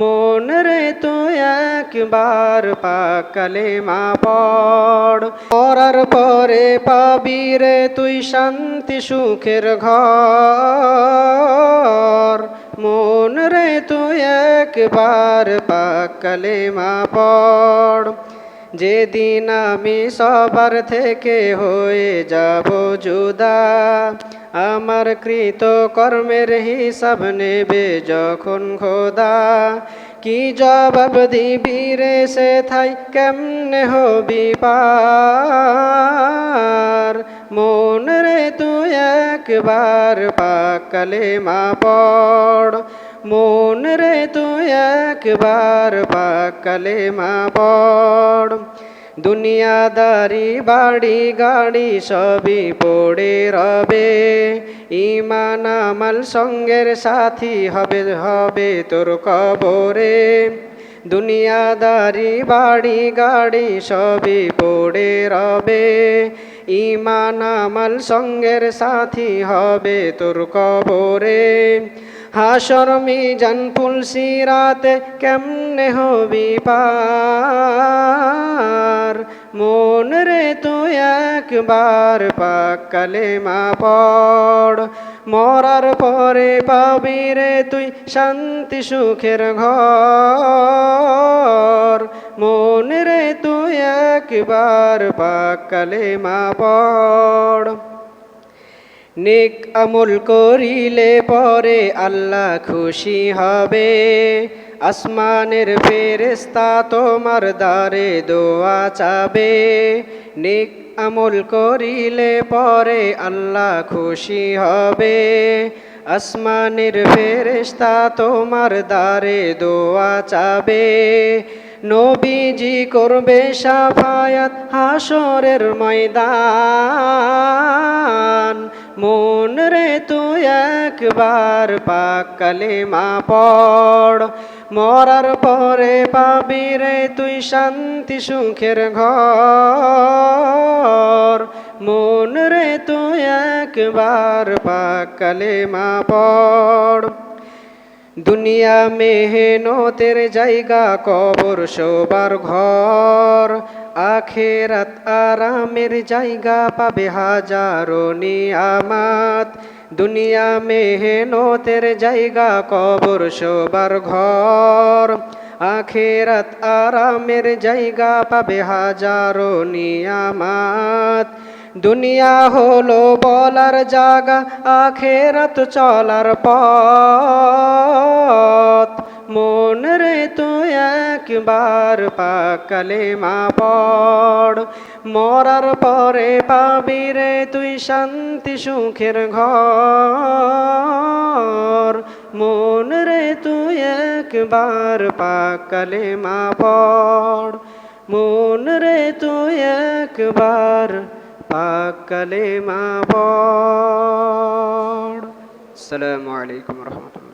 মন রে তুই একবার পাকালে মা পড়। পড়ার পরে পাবি রে তুই শান্তি সুখের ঘর। মন রে তুই একবার পাকালে মা পড়। যেদিন আমি সবার থেকে হয়ে যাব জুদা আমার কৃত কর্মের হিসাব নেবে যখন খোদা। কি জবাব দিবি রে সে থাই কেমনে হবি পার? মন রে তুই একবার পাকালে মা পড়। মন রে তুই একবার পাকালে মা পড় দুনিয়াদারি, বাড়ি, গাড়ি সবই পড়ে রবে। ইমান, আমাল সঙ্গের সাথী হবে হবে তোর কবরে। দুনিয়াদারি, বাড়ি, গাড়ি সবই পড়ে রবে। ইমান, আমাল সঙ্গের সাথী হবে তোর কবরে। হাসর মিজান পুলসি রাতে কেমনে হবি পার? মন রে তুই একবার পাকালে মা পড়। মরার পরে পাবি রে তুই শান্তি সুখের ঘর। মন রে তুই একবার পাকালে মা পড়। নেক আমল করিলে পরে আল্লাহ খুশি হবে। আসমানের ফেরেস্তা তোমার দ্বারে দোয়া চাবে। নেক আমল করিলে পরে আল্লাহ খুশি হবে। আসমানের ফেরেস্তা তোমার দ্বারে দোয়া চাবে। নবীজি করবে সাফায়াত হাসরের ময়দান। মন রে তুই একবার পাকালে মা পড় মরার পরে পাবি রে তুই শান্তি সুখের ঘর। মন রে তুই একবার পাকালে মা পড় দুনিয়া মেহনতের জায়গা কবর শোবার ঘর। আখেরাত আরামের জায়গা পাবে হাজারো নিয়ামাত। দুনিয়া মেহনতের জায়গা, কবর, শোবার ঘর। আখেরাত আরামের জায়গা পাবে হাজারো নিয়ামাত। দুনিয়া হলো বলার জায়গা, আখেরাত চলার পথ। মন রে তুই একবার পাকালে মা পড়। মরার পরে পাবি রে তুই শান্তি সুখের ঘর। মন রে তুই একবার পাকালে মা পড়। মন রে তুই একবার পাকালে মা পড়। আসসালামু আলাইকুম রহমতুল্লাহ।